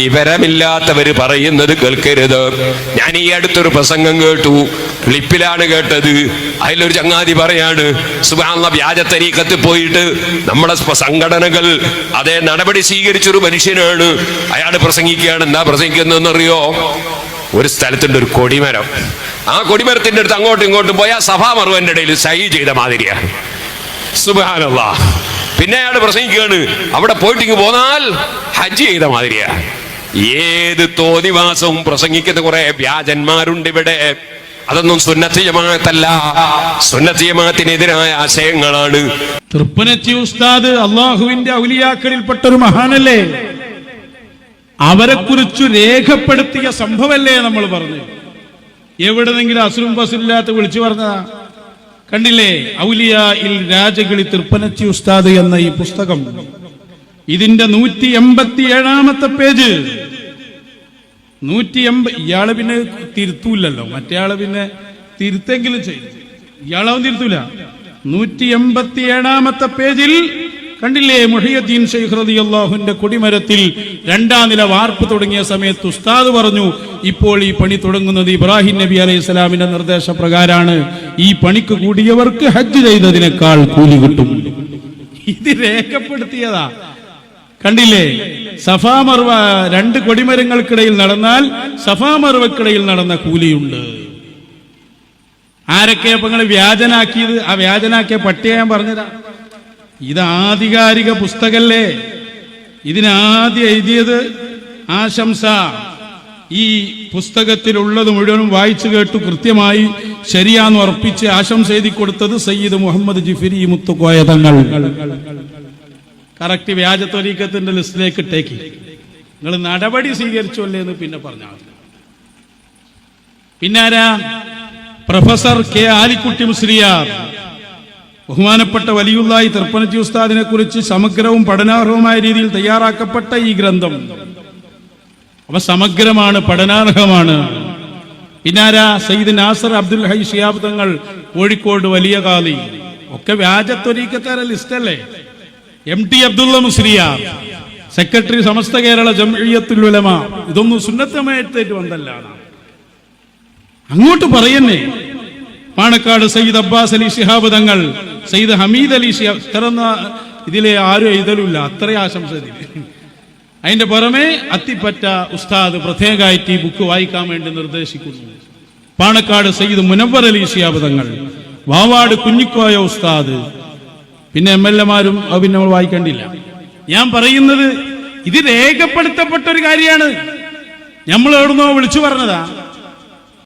വിവരമില്ലാത്തവര് പറയുന്നത് കേൾക്കരുത്. ഞാൻ ഈ അടുത്തൊരു പ്രസംഗം കേട്ടു. ക്ലിപ്പിലാണ് കേട്ടത്. അതിലൊരു ചങ്ങാതി പറയാണ് സുബാന്ന വ്യാജ തരീക്കത്തിൽ പോയിട്ട് നമ്മുടെ സംഘടനകൾ അതേ നടപടി സ്വീകരിച്ചൊരു മനുഷ്യനാണ്. അയാൾ പ്രസംഗിക്കുകയാണ്. എന്താ പ്രസംഗിക്കുന്നതെന്നറിയോ? ഒരു സ്ഥലത്തുണ്ട് ഒരു കൊടിമരം. ആ കൊടിമരത്തിന്റെ അടുത്ത് അങ്ങോട്ടും ഇങ്ങോട്ടും പോയി ആ സഭാമറുവന്റെ ഇടയിൽ സൈ ചെയ്ത മാതിരിയാണ്. സുബാനുള്ള പിന്നെ അയാൾ പ്രസംഗിക്കുകയാണ്. അവിടെ പോയിട്ട് ഇങ്ങ് പോന്നാൽ ഹജ്ജ് ചെയ്ത മാതിരിയാ ഏത് തോന്നിവാസവും പ്രസംഗിക്കുന്ന കുറെ വ്യാജന്മാരുണ്ട് ഇവിടെ. അതൊന്നും സുന്നത്ത് ജമാഅത്തല്ല ആശയങ്ങളാണ്. തൃപ്പനച്ചി ഉസ്താദ് അള്ളാഹുവിന്റെ ഔലിയാക്കളിൽപ്പെട്ട ഒരു മഹാനല്ലേ? അവരെ കുറിച്ച് രേഖപ്പെടുത്തിയ സംഭവല്ലേ നമ്മൾ പറഞ്ഞു എവിടെന്നെങ്കിലും അസുരും ബസുരില്ലാത്ത വിളിച്ചു പറഞ്ഞതാ. കണ്ടില്ലേ? ഔലിയ ഇൽ രാജകളി തൃപ്പനച്ചി ഉസ്താദ് എന്ന ഈ പുസ്തകം. ഇതിന്റെ നൂറ്റി എൺപത്തി ഏഴാമത്തെ പേജ്. നൂറ്റി എൺപത് ഇയാൾ പിന്നെ തിരുത്തൂലല്ലോ. മറ്റേയാൾ പിന്നെ തിരുത്തെങ്കിലും ചെയ്തു ഇയാളാവും തിരുത്തൂല. നൂറ്റി എൺപത്തി ഏഴാമത്തെ പേജിൽ കണ്ടില്ലേ മുഹിയുദ്ദീൻ ഷെയ്ഖ് റളിയല്ലാഹുവിന്റെ കൊടിമരത്തിൽ രണ്ടാം നില വാർപ്പ് തുടങ്ങിയ സമയത്ത് ഉസ്താദ് പറഞ്ഞു ഇപ്പോൾ ഈ പണി തുടങ്ങുന്നത് ഇബ്രാഹിം നബി അലൈഹി സ്വലാമിന്റെ നിർദ്ദേശപ്രകാരമാണ്. ഈ പണിക്ക് കൂടിയവർക്ക് ഹജ്ജ് ചെയ്തതിനേക്കാൾ കൂലി കിട്ടും. ഇത് രേഖപ്പെടുത്തിയതാ. കണ്ടില്ലേ? സഫാമർവ രണ്ട് കൊടിമരങ്ങൾക്കിടയിൽ നടന്നാൽ സഫാമർവക്കിടയിൽ നടന്ന കൂലിയുണ്ട്. ആരൊക്കെ അപ്പൊ നിങ്ങൾ വ്യാജനാക്കിയത്? ആ വ്യാജനാക്കിയ പട്ടിക ഞാൻ പറഞ്ഞതാ. ഇത് ആധികാരിക പുസ്തകല്ലേ? ഇതിനാദ്യം എഴുതിയത് ആശംസ. ഈ പുസ്തകത്തിലുള്ളത് മുഴുവനും വായിച്ചു കേട്ടു കൃത്യമായി ശരിയാന്ന് ഉറപ്പിച്ച് ആശംസ എഴുതി കൊടുത്തത് സയ്യിദ് മുഹമ്മദ് ജിഫിരി മുത്തുക്കോയ തങ്ങൾ. കറക്റ്റ് വ്യാജ ത്വരീക്കത്തിന്റെ ലിസ്റ്റിലേക്ക് ഇട്ടേക്ക്. നിങ്ങൾ നടപടി സ്വീകരിച്ചല്ലേ എന്ന് പിന്നെ പറഞ്ഞാൽ പിന്നാരാ? Professor K Alikutty Musliyar. ബഹുമാനപ്പെട്ട വലിയുള്ളായി തൃപ്പനച്ചി ഉസ്താദിനെ കുറിച്ച് സമഗ്രവും പഠനാർഹവുമായ രീതിയിൽ തയ്യാറാക്കപ്പെട്ട ഈ ഗ്രന്ഥം. അവ സമഗ്രമാണ് പഠനാർഹമാണ്. പിന്നാരാ? സയ്യിദ് നാസർ അബ്ദുൽ ഹൈ ഷിയാബ് തങ്ങൾ കോഴിക്കോട് വലിയ കാലി ഒക്കെ വ്യാജത്വരീക്കത്തേറെ ലിസ്റ്റല്ലേ? M T Abdulla Musliyar secretary Samastha Kerala Jamiyyathul Ulama. ഇതൊന്നും സുന്നത്തമായിട്ട് വന്നല്ല. അങ്ങോട്ട് പറയുന്നേ. പാണക്കാട് സയ്യിദ് അബ്ബാസ് അലി ശിഹാബ് തങ്ങൾ സയ്യിദ് ഹമീദ് അലി ഷിഹാബ് ഇത്തരം ഇതിലെ ആരും എഴുതലുമില്ല. അത്രയും ആശംസ. അതിന്റെ പുറമെ അത്തിപ്പറ്റ ഉസ്താദ് പ്രത്യേകമായിട്ട് ഈ ബുക്ക് വായിക്കാൻ വേണ്ടി നിർദ്ദേശിക്കുന്നു. പാണക്കാട് സയ്യിദ് മുനവർ അലി ഷിഹാബ് തങ്ങൾ വാവാട് കുഞ്ഞിക്കോയ ഉസ്താദ് പിന്നെ എം എൽ എമാരും അത് പിന്നെ നമ്മൾ വായിക്കേണ്ടില്ല ഞാൻ പറയുന്നത് ഇത് രേഖപ്പെടുത്തപ്പെട്ട ഒരു കാര്യമാണ്. നമ്മൾ എവിടുന്നോ വിളിച്ചു പറഞ്ഞതാ.